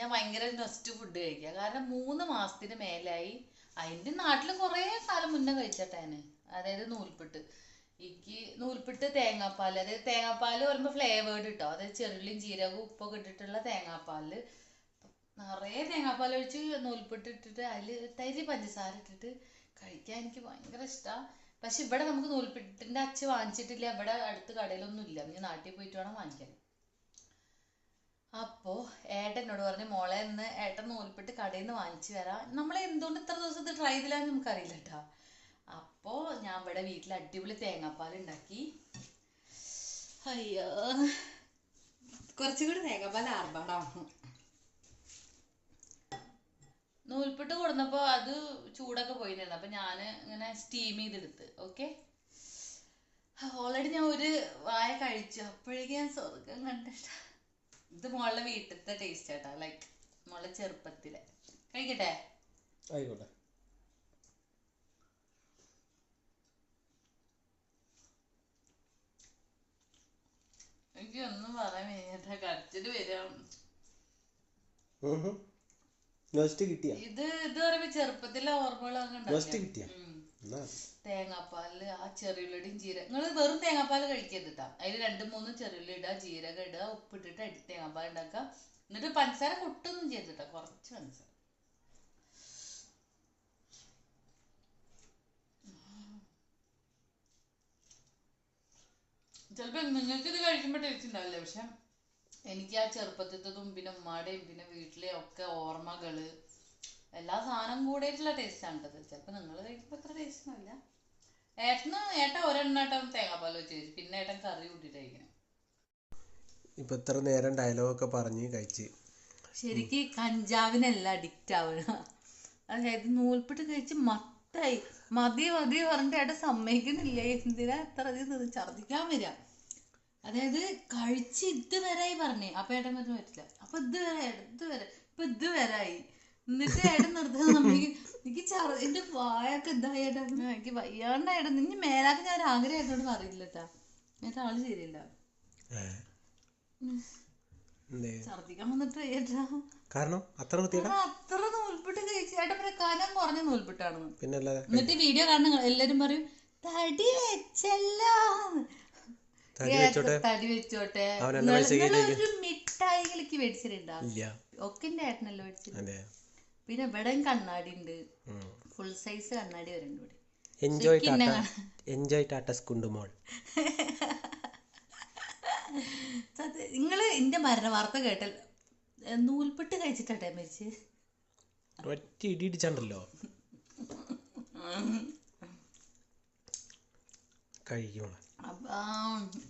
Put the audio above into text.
ഞാൻ ഭയങ്കര നൊസ്റ്റ് ഫുഡ് കഴിക്കുക. കാരണം മൂന്ന് മാസത്തിന് മേലായി. അയിന്റെ നാട്ടിൽ കുറേ കാലം മുന്നേ കഴിച്ചിട്ടാണ് അതായത് നൂൽപുട്ട് എനിക്ക് നൂൽപുട്ട് തേങ്ങാപ്പാൽ അതായത് തേങ്ങാപ്പാൽ പറയുമ്പോൾ ഫ്ലേവേർഡ് കിട്ടോ അതായത് ചെറുള്ളിയും ജീരകവും ഉപ്പൊക്കെ ഇട്ടിട്ടുള്ള തേങ്ങാപ്പാൽ നിറയെ തേങ്ങാപ്പാൽ ഒഴിച്ച് നൂൽപുട്ട് ഇട്ടിട്ട് അതിൽ തരി പഞ്ചസാര ഇട്ടിട്ട് കഴിക്കാൻ എനിക്ക് ഭയങ്കര ഇഷ്ടമാണ് പക്ഷെ ഇവിടെ നമുക്ക് നൂൽപുട്ടിന്റെ അച്ച് വാങ്ങിച്ചിട്ടില്ല. ഇവിടെ അടുത്ത് കടയിലൊന്നും ഇല്ല ഇനി നാട്ടിൽ പോയിട്ട് വേണം വാങ്ങിക്കാൻ. അപ്പോ ഏട്ടൻ എന്നോട് പറഞ്ഞു മോളെ ഇന്ന് ഏട്ടൻ നൂൽപ്പിട്ട് കടയിൽ നിന്ന് വാങ്ങിച്ചു വരാം നമ്മൾ എന്തുകൊണ്ട് ഇത്ര ദിവസം ഇത് ട്രൈ ചെയ്തില്ലാന്ന് നമുക്കറിയില്ല കേട്ടോ അപ്പോ ഞാൻ ഇവിടെ വീട്ടിൽ അടിപൊളി തേങ്ങാപ്പാൽ ഉണ്ടാക്കി. അയ്യോ. കുറച്ചും കൂടി തേങ്ങാപ്പാൽ ആർഭാടാണ് നൂൽപ്പിട്ട് കൊടുന്നപ്പോ അത് ചൂടൊക്കെ പോയിരുന്നു അപ്പൊ ഞാൻ ഇങ്ങനെ സ്റ്റീം ചെയ്തെടുത്ത് ഓക്കെ ഓൾറെഡി ഞാൻ ഒരു വായ കഴിച്ചു. അപ്പോഴേക്കും ഞാൻ സ്വർഗം കണ്ടിട്ടാ. ഇത് മോളുടെ വീട്ടിലത്തെ ടേസ്റ്റ് ആട്ടാ ലൈക്ക് മോളുടെ ചെറുപ്പത്തിലെ. കഴിക്കട്ടെ? ആയിക്കോട്ടെ. എനിക്ക് ഒന്നും പറയാൻ വയ്യാത്ത കരച്ചിട്ട് വരാം. കിട്ടിയ? ഇത് ഇത് പറയുമ്പോ ചെറുപ്പത്തിലെ ഓർമ്മകളൊക്കെ ഉണ്ടാവില്ലേ? കിട്ടിയ? തേങ്ങാപ്പാൽ ആ ചെറിയുള്ളിയും ജീരകം. നിങ്ങൾ വെറും തേങ്ങാപ്പാൽ കഴിക്കരുത് ട്ടാ അതിൽ രണ്ടും മൂന്നും ചെറിയുള്ളി ഇടുക ജീരകം ഇടുക ഉപ്പിട്ടിട്ട് അടി തേങ്ങാപ്പാൽ ഉണ്ടാക്കുക എന്നിട്ട് പഞ്ചസാര കൊട്ടൊന്നും കേട്ടോ കുറച്ച് പഞ്ചസാര. ചിലപ്പോ നിങ്ങൾക്ക് ഇത് കഴിക്കുമ്പോ ടേസ്റ്റ് ഉണ്ടാവില്ല പക്ഷെ എനിക്ക് ആ ചെറുപ്പത്തിലത്തതും പിന്നെ ഉമ്മാടെയും പിന്നെ വീട്ടിലെ ഒക്കെ ഓർമ്മകൾ എല്ലാ സാധനം കൂടിയിട്ടുള്ള ടേസ്റ്റ് ആണ് കേട്ടത് ചിലപ്പോൾ നിങ്ങൾ കഴിക്കുമ്പോൾ അത്ര ടേസ്റ്റ് ഒന്നുമില്ല ഏട്ടന് ഏട്ടൻ ഒരെണ്ണാട്ടം തേങ്ങാപ്പാൽ വെച്ച് കഴിച്ചു. പിന്നെ ഏട്ടൻ കറി കൂട്ടിയിട്ട് കഴിക്കണം ഇപ്പൊ ഇത്ര നേരം ഡയലോഗൊക്കെ പറഞ്ഞ് കഴിച്ച്. ശരിക്ക് കഞ്ചാവിനല്ല അഡിക്റ്റ് ആവുക. അതായത് നൂൽപ്പിട്ട് കഴിച്ച് മത്തായി മതി മതി പറഞ്ഞിട്ട് ഏട്ടൻ സമ്മതിക്കുന്നില്ല. എന്തിനാ എത്ര അധികം നിന്ന് ഛർദിക്കാൻ വരിക? അതായത് കഴിച്ച് ഇത് വരായി പറഞ്ഞേ. അപ്പൊ ഏട്ടൻ പറഞ്ഞു പറ്റില്ല. അപ്പൊ ഇത് വരെ ഇത് വരെ ഇപ്പൊ ഇത് വരായി എന്നിട്ട് ഏട്ടൻ നിർത്താൻ നമ്മക്ക് എനിക്ക് ചറ എന്റെ വായൊക്കെ ഇതായി ഏട്ടാ. എനിക്ക് വയ്യാണ്ടായിട്ട് നിന്നെ മേലാക്ക് ഞാൻ ആഗ്രഹമായിട്ടോട് പറയില്ല കേട്ടാ എന്നിട്ട് ആൾ ശരിയല്ല. ഛർദിക്കാൻ വന്നിട്ട് ഏട്ടാ. കാരണം അത്ര അത്ര നൂൽപ്പെട്ട് കഴിച്ചു ഏട്ടൻ പറയാ കനം കുറഞ്ഞ നൂൽപ്പെട്ടാണെന്ന് പിന്നെ എന്നിട്ട് വീഡിയോ കാണുന്ന എല്ലാരും പറയും തടി വെച്ചല്ലോ. തടി വെച്ചോട്ടെ? ഒരു മിഠായികളൊക്കെ മേടിച്ചിട്ടുണ്ടാ ഇല്ല. ഒക്കെ ഏട്ടനല്ലോ അതെ. പിന്നെ ഇവിടെ കണ്ണാടി ഉണ്ട്. ഫുൾ സൈസ് കണ്ണാടി വരുന്നുണ്ട് ഇവിടെ. എൻജോയ് ടാറ്റ എൻജോയ് ടാറ്റ സ്കുണ്ടുമോൾ നിങ്ങൾ നിങ്ങൾ എന്റെ മരണ വാർത്ത കേട്ട നൂൽപ്പെട്ട് കഴിച്ചിട്ടാട്ടെ മരിച്ച്? ഒറ്റ ഇടി ഇടിച്ചാണ്ടല്ലോ. അപ്പൊ